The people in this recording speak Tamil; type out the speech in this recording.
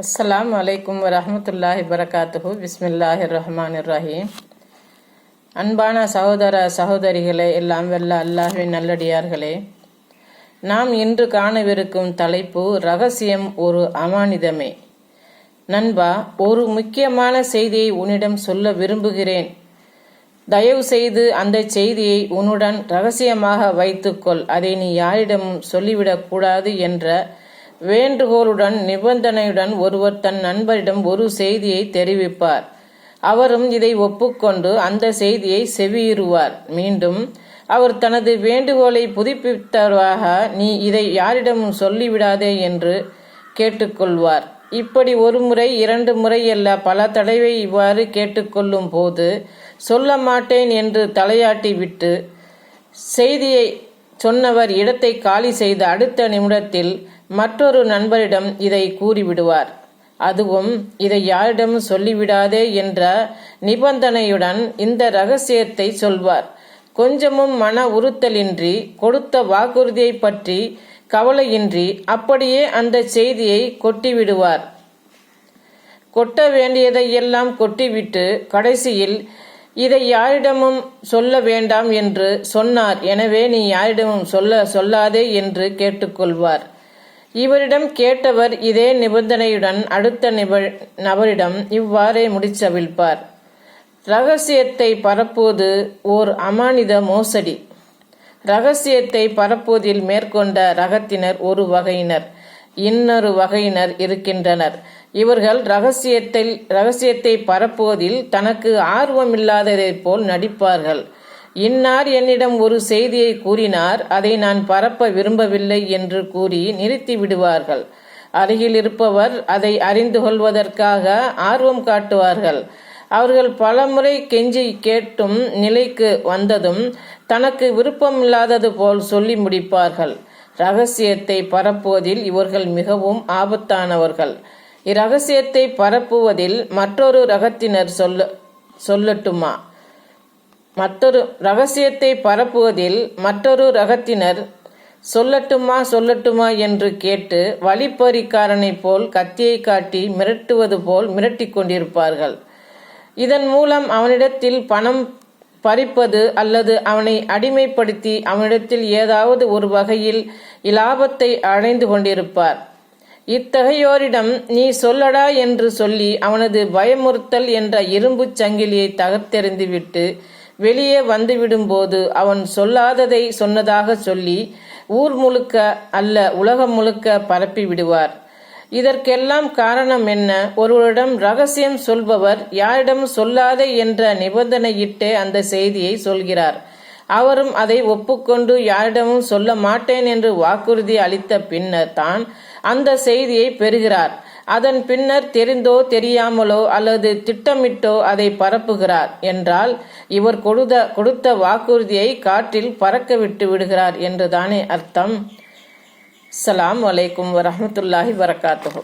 அஸ்லாம் அலைக்கும் வரமத்துல்லாஹி வரகாத்துஹு பிஸ்மில்லாஹி ரஹ்மான் ரஹீம் அன்பான சகோதர சகோதரிகளே எல்லாம் வெல்ல அல்லாஹின் நல்லடியார்களே. நாம் இன்று காணவிருக்கும் தலைப்பு ரகசியம் ஒரு அமானிதமே. நண்பா ஒரு முக்கியமான செய்தியை உன்னிடம் சொல்ல விரும்புகிறேன். தயவு செய்து அந்த செய்தியை உன்னுடன் ரகசியமாக வைத்துக்கொள். அதை நீ யாரிடமும் சொல்லிவிடக் கூடாது என்ற வேண்டுகோளுடன் நிபந்தனையுடன் ஒருவர் தன் நண்பரிடம் ஒரு செய்தியை தெரிவிப்பார். அவரும் இதை ஒப்புக்கொண்டு அந்த செய்தியை செவியுறுவார் மீண்டும் அவர் தனது வேண்டுகோளை புதுப்பித்தவராக நீ இதை யாரிடமும் சொல்லிவிடாதே என்று கேட்டுக்கொள்வார். இப்படி ஒரு முறை இரண்டு முறை அல்ல பல தடவை இவ்வாறு கேட்டுக்கொள்ளும் போது சொல்ல மாட்டேன் என்று தலையாட்டி விட்டு செய்தியை சொன்னவர் இடத்தை காலி செய்த அடுத்த நிமிடத்தில் மற்றொரு நண்பரிடம் இதை கூறிவிடுவார். அதுவும் இதை யாரிடமும் சொல்லிவிடாதே என்ற நிபந்தனையுடன் இந்த ரகசியத்தை சொல்வார். கொஞ்சமும் மன உறுத்தலின்றி கொடுத்த வாக்குறுதியை பற்றி கவலையின்றி அப்படியே அந்த செய்தியை கொட்டிவிடுவார். கொட்ட வேண்டியதை எல்லாம் கொட்டிவிட்டு கடைசியில் இதை யாரிடமும் சொல்ல வேண்டாம் என்று சொன்னார். எனவே நீ யாரிடமும் சொல்ல சொல்லாதே என்று கேட்டுக்கொள்வார். இவரிடம் கேட்டவர் இதே நிபந்தனையுடன் அடுத்த நபரிடம் இவ்வாறே முடிச்சவிழ்ப்பார். ரகசியத்தை பரப்புவது ஓர் அமானித மோசடி. ரகசியத்தை பரப்புவதில் மேற்கொண்ட ரகத்தினர் ஒரு வகையினர் இன்னொரு வகையினர் இருக்கின்றனர். இவர்கள் ரகசியத்தில் ரகசியத்தை பரப்புவதில் தனக்கு ஆர்வமில்லாததைப் போல் நடிப்பார்கள். இன்னார் என்னிடம் ஒரு செய்தியை கூறினார் அதை நான் பரப்ப விரும்பவில்லை என்று கூறி நிறுத்தி விடுவார்கள். அருகில் இருப்பவர் அதை அறிந்து கொள்வதற்காக ஆர்வம் காட்டுவார்கள். அவர்கள் பலமுறை கெஞ்சி கேட்டும் நிலைக்கு வந்ததும் தனக்கு விருப்பமில்லாதது போல் சொல்லி முடிப்பார்கள். ரகசியத்தை பரப்புவதில் இவர்கள் மிகவும் ஆபத்தானவர்கள். இரகசியத்தை பரப்புவதில் மற்றொரு ரகத்தினர் சொல்ல சொல்லட்டுமா? மற்றொரு ரகசியத்தை பரப்புவதில் மற்றொரு ரகத்தினர் சொல்லட்டுமா சொல்லட்டுமா என்று கேட்டு வழிப்பறிக்காரனைப் போல் கத்தியை காட்டி மிரட்டுவது போல் மிரட்டி கொண்டிருப்பார்கள். இதன் மூலம் அவனிடத்தில் பணம் பறிப்பது அல்லது அவனை அடிமைப்படுத்தி அவனிடத்தில் ஏதாவது ஒரு வகையில் இலாபத்தை அடைந்து கொண்டிருப்பார். இத்தகையோரிடம் நீ சொல்லடா என்று சொல்லி அவனது பயமுறுத்தல் என்ற இரும்புச் சங்கிலியை தகர்த்தெறிந்துவிட்டு வெளியே வந்துவிடும்போது அவன் சொல்லாததை சொன்னதாக சொல்லி ஊர் முழுக்க அல்ல உலகம் முழுக்க பரப்பி விடுவார். இதற்கெல்லாம் காரணம் என்ன? ஒருவரிடம் ரகசியம் சொல்பவர் யாரிடம் சொல்லாதே என்ற நிபந்தனையிட்டே அந்த செய்தியை சொல்கிறார். அவரும் அதை ஒப்புக்கொண்டு யாரிடமும் சொல்ல மாட்டேன் என்று வாக்குறுதி அளித்த பின்னர் தான் அந்த செய்தியை பெறுகிறார். அதன் பின்னர் தெரிந்தோ தெரியாமலோ அல்லது திட்டமிட்டோ அதை பரப்புகிறார் என்றால் இவர் கொடுத்த கொடுத்த வாக்குறுதியை காற்றில் பறக்க விட்டு விடுகிறார் என்றுதானே அர்த்தம். சலாம் வலைக்கும் வரமத்துல்லாஹி வரகாத்துகோ